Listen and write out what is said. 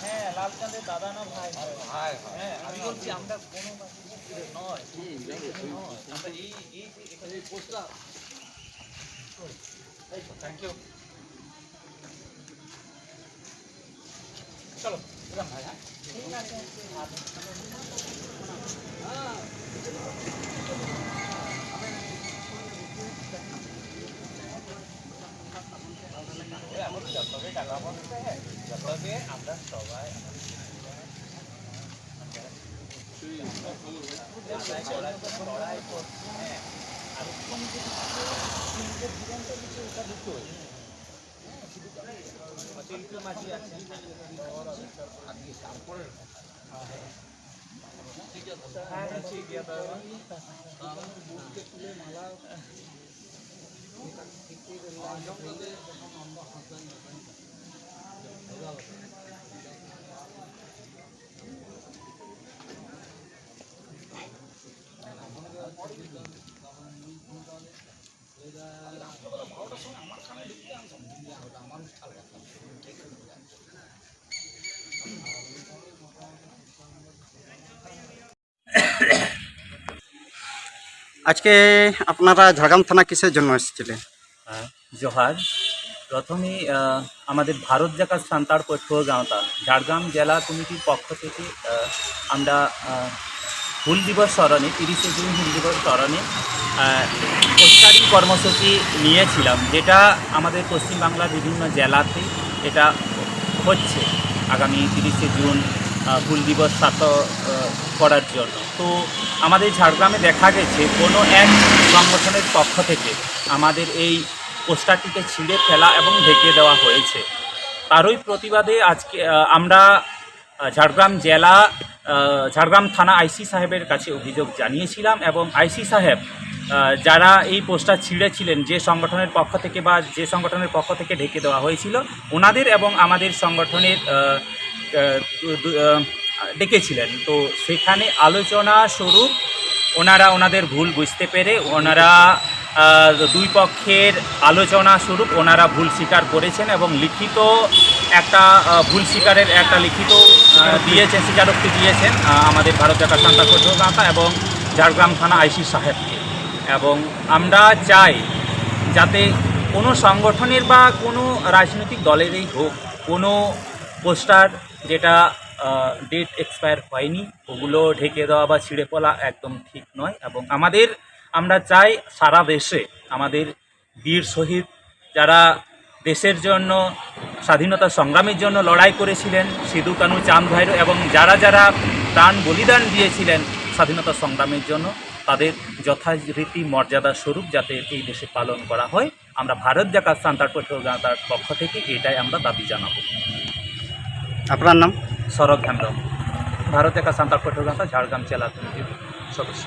হ্যাঁ লাল দাদা না ভাই? ভাই হ্যাঁ আমি বলছি আমরা কোনো থ্যাংক ইউ চলো ভাই হ্যাঁ। ঠিক আছে। হ্যাঁ। আমরা সবাই লড়াই করছি আর নিজের জীবনটা কিছু ওটা আছে হ্যাঁ আজকে আপনারা ঝাড়গ্রাম থানা কিসের জন্য এসেছিলেন? জোহার। প্রথমে আমাদের ভারত জাকাত সান্তার পৈঠ্য গাঁওতা ঝাড়গ্রাম জেলা কমিটির পক্ষ থেকে আমরা হুল দিবস স্মরণে, তিরিশে জুন হুল দিবস স্মরণে প্রচারী কর্মসূচি নিয়েছিলাম, যেটা আমাদের পশ্চিমবাংলার বিভিন্ন জেলাতে এটা হচ্ছে। আগামী তিরিশে জুন হুল দিবস সাত করার জন্য। তো আমাদের ঝাড়গ্রামে দেখা গেছে কোনো এক সংগঠনের পক্ষ থেকে আমাদের এই পোস্টারটিকে ছিঁড়ে ফেলা এবং ঢেকে দেওয়া হয়েছে। তারই প্রতিবাদে আজকে আমরা ঝাড়গ্রাম জেলা ঝাড়গ্রাম থানা আইসি সাহেবের কাছে অভিযোগ জানিয়েছিলাম এবং আইসি সাহেব যারা এই পোস্টার ছিঁড়েছিলেন, যে সংগঠনের পক্ষ থেকে বা যে সংগঠনের পক্ষ থেকে ঢেকে দেওয়া হয়েছিল, ওনাদের এবং আমাদের সংগঠনের ডেকেছিলেন। তো সেখানে আলোচনা স্বরূপ ওনারা ওনাদের ভুল বুঝতে পেরে ওনারা দুই পক্ষের আলোচনা স্বরূপ ওনারা ভুল স্বীকার করেছেন এবং লিখিত একটা ভুল স্বীকারের একটা লিখিত দিয়েছেন, স্বীকারোক্তি দিয়েছেন আমাদের ভারত জাকাত সান্তা কঠোরগাঁথা এবং ঝাড়গ্রাম থানা আইসি সাহেবকে। এবং আমরা চাই যাতে কোনো সংগঠনের বা কোনো রাজনৈতিক দলেরই হোক, কোনো পোস্টার যেটা ডেট এক্সপায়ার হয়নি। ওগুলো ঢেকে দেওয়া বা ছিঁড়ে পড়া একদম ঠিক নয় এবং আমাদের, আমরা চাই সারা দেশে আমাদের বীর শহীদ যারা দেশের জন্য, স্বাধীনতা সংগ্রামের জন্য লড়াই করেছিলেন, সিধু, কানু, চাঁদ ভাইরো এবং যারা যারা প্রাণ বলিদান দিয়েছিলেন স্বাধীনতা সংগ্রামের জন্য, তাদের যথারীতি মর্যাদা স্বরূপ যাতে এই দেশে পালন করা হয়। আমরা ভারত জাকাত সান্তার পক্ষ থেকে এটাই আমরা দাবি জানাব। আপনার নাম? সরব হেমব্রম ভারত জাকাত সান্তার পঠোগাতা ঝাড়গ্রাম জেলা সদস্য।